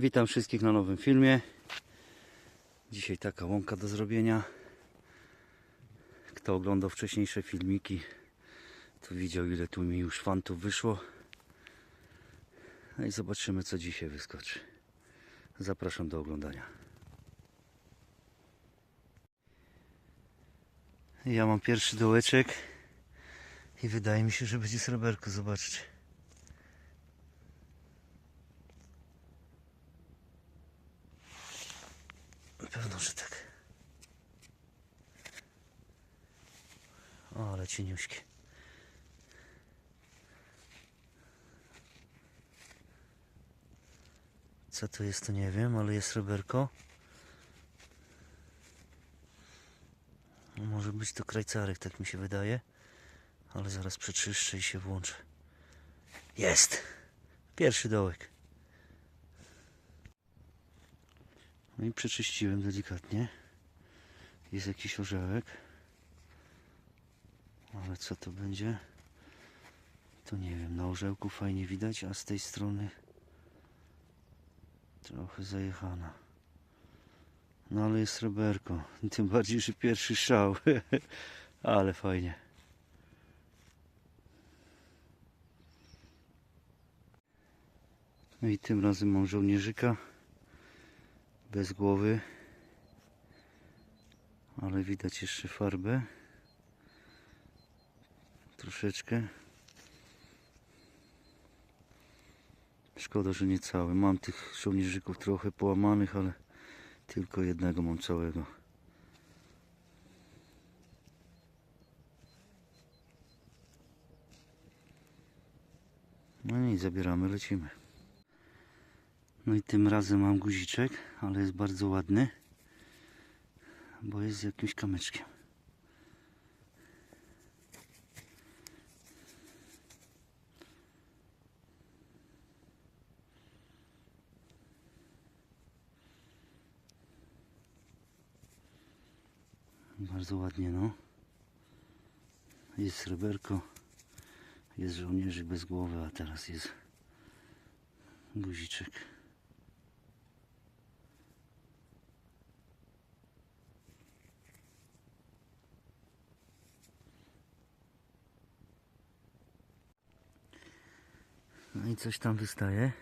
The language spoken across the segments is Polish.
Witam wszystkich na nowym filmie. Dzisiaj taka łąka do zrobienia. Kto oglądał wcześniejsze filmiki, to widział ile tu mi już fantów wyszło. No i zobaczymy co dzisiaj wyskoczy. Zapraszam do oglądania. Ja mam pierwszy dołeczek i wydaje mi się, że będzie sreberko. Zobaczcie. Pewno, że tak. O, ale cieniuśkie. Co to jest, to nie wiem, ale jest sreberko. No, Może być to krajcarek, tak mi się wydaje. Ale zaraz przeczyszczę i się włączę. Jest! Pierwszy dołek. No i przeczyściłem delikatnie. Jest jakiś orzełek. Ale co to będzie? To nie wiem. Na orzełku fajnie widać, a z tej strony trochę zajechana. No ale jest sreberko. Tym bardziej, że pierwszy szał. ale fajnie. No i tym razem mam żołnierzyka bez głowy, ale widać jeszcze farbę. Troszeczkę. Szkoda, że nie cały. Mam tych żołnierzyków trochę połamanych, ale tylko jednego mam całego. No i zabieramy, lecimy. No i tym razem mam guziczek, ale jest bardzo ładny, bo jest z jakimś kamyczkiem. Bardzo ładnie, no. Jest sreberko, jest żołnierzyk bez głowy, a teraz jest guziczek. No i coś tam wystaje.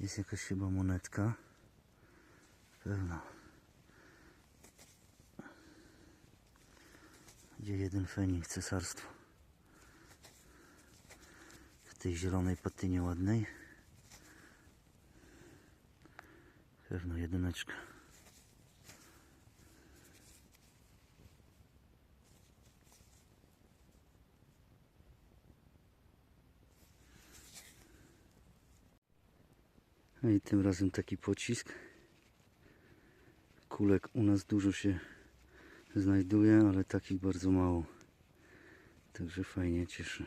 Jest jakaś chyba monetka. Pewno. Gdzie jeden fenik, cesarstwo. W tej zielonej patynie ładnej. Pewno jedyneczka. No i tym razem taki pocisk. Kulek u nas dużo się znajduje, ale takich bardzo mało. Także fajnie cieszy.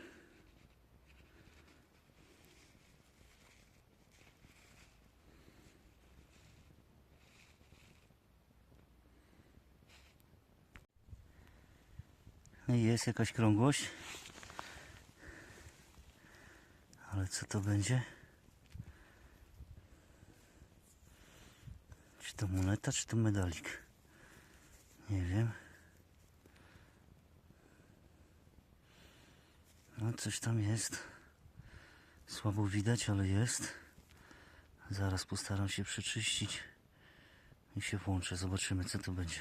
No jest jakaś krągłość. Ale co to będzie? To moneta, czy to medalik? Nie wiem. No coś tam jest. Słabo widać, ale jest. Zaraz postaram się przeczyścić i się włączę. Zobaczymy co to będzie.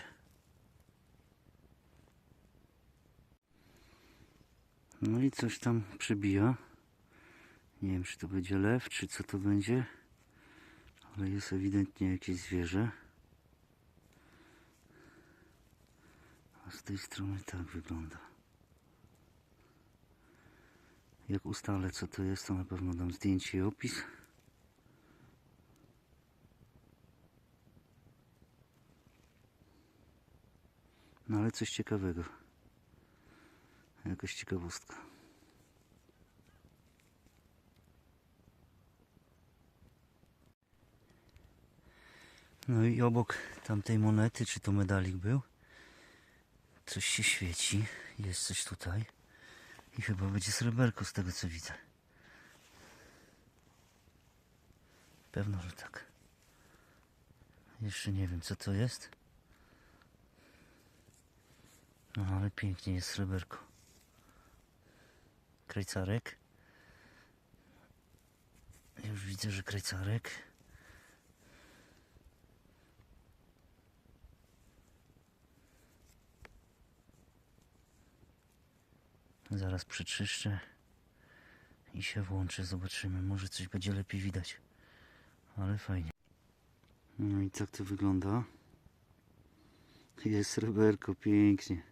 No i coś tam przebija. Nie wiem czy to będzie lew, czy co to będzie. Ale jest ewidentnie jakieś zwierzę. A z tej strony tak wygląda. Jak ustalę co to jest, to na pewno dam zdjęcie i opis. No ale coś ciekawego. Jakaś ciekawostka. No i obok tamtej monety, czy to medalik był, coś się świeci. Jest coś tutaj. I chyba będzie sreberko z tego co widzę. Pewno, że tak. Jeszcze nie wiem co to jest. No ale pięknie jest sreberko. Krajcarek. Już widzę, że krajcarek. Zaraz przeczyszczę i się włączę. Zobaczymy. Może coś będzie lepiej widać. Ale fajnie. No i tak to wygląda. Jest sreberko, pięknie.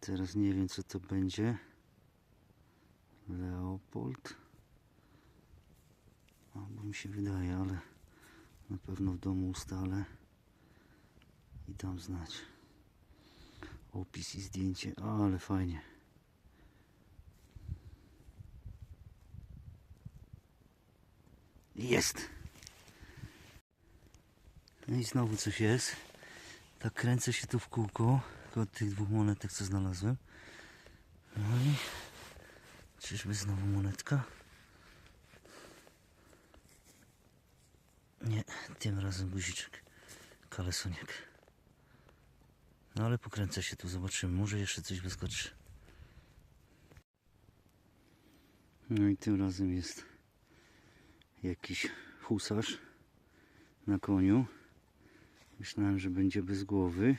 Teraz nie wiem co to będzie. Leopold. Albo mi się wydaje, ale na pewno w domu ustalę i dam znać. Opis i zdjęcie, ale fajnie. Jest! No i znowu coś jest. Tak kręcę się tu w kółko od tych dwóch monetek, co znalazłem. No i czyżby znowu monetka? Nie, tym razem guziczek. Kalesoniak. No ale pokręcę się tu, zobaczymy. Może jeszcze coś wyskoczy. No i tym razem jest jakiś husarz na koniu. Myślałem, że będzie bez głowy,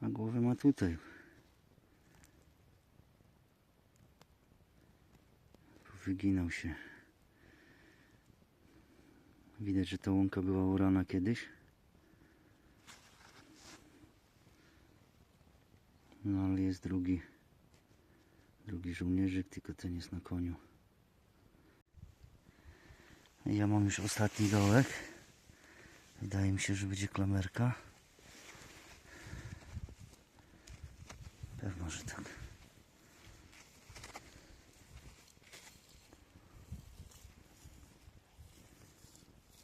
a głowę ma tutaj. Wyginał się. Widać, że ta łąka była urana kiedyś. No ale jest drugi, drugi żołnierzyk, tylko ten jest na koniu. Ja mam już ostatni dołek. Wydaje mi się, że będzie klamerka.